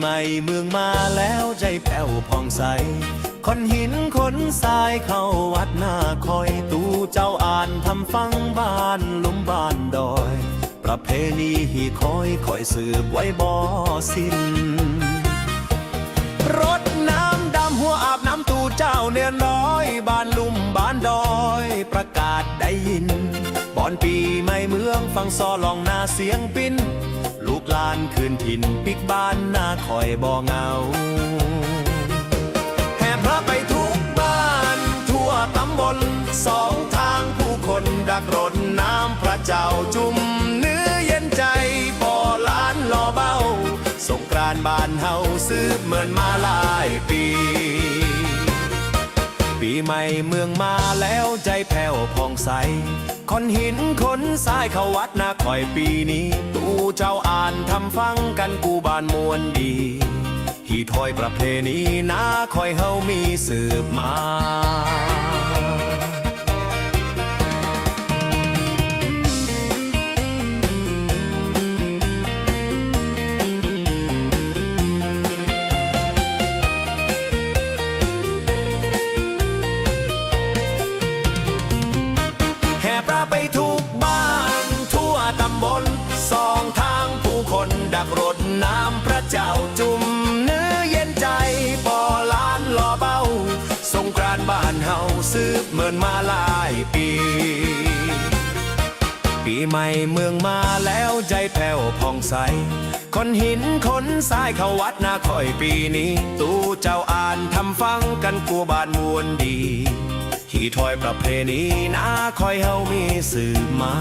ไม่เมืองมาแล้วใจแผ้วผ่องใสคนหินคนทรายเข้าวัดหน้าคอยตูเจ้าอ่านทำฟังบ้านลุมบ้านดอย ประเพณีฮีคอยคอยสืบไว้บ่สิ้นรดน้ำดำหัวอาบน้ำตูเจ้าเนียน้อย บ้านลุ่มบ้านดอย ประกาศได้ยิน บอนปีไม่เมืองฟังซอลองนาเสียงปิ้น ลานคืนถิ่นปิกบ้านหน้าคอยบ่เงา แห่พระไปทุกบ้านทั่วตำบลสองทางผู้คนดักรดน้ำพระเจ้าจุ่มเนื้อเย็นใจปอล้านรอเบ้า สงกรานบ้านเฮาซื้อเหมือนมาหลายปี ใหม่เมืองมาแล้วใจแผ่วผ่องใสคนหินคนทรายเข้าวัดนาคอยปีนี้ ตูเจ้าอ่านทำฟังกันกูบานมวนดีที่ถอยประเพณีนาคอยเฮามีสืบมา ไปทุกบ้านทั่วตำบลสองทางผู้คนดักรดน้ำพระเจ้าจุ่มเนื้อเย็นใจปอล้านรอเบ้า สงกรานบ้านเฮาซื้อเหมือนมาหลายปี ปีใหม่เมืองมาแล้วใจแผ่วผ่องใสคนหินคนทรายเขาวัดนาคอยปีนี้ ตู้เจ้าอ่านทำฟังกันกัวบานมวนดี ที่ถอยประเพณีนาคอยเฮามีสืบมา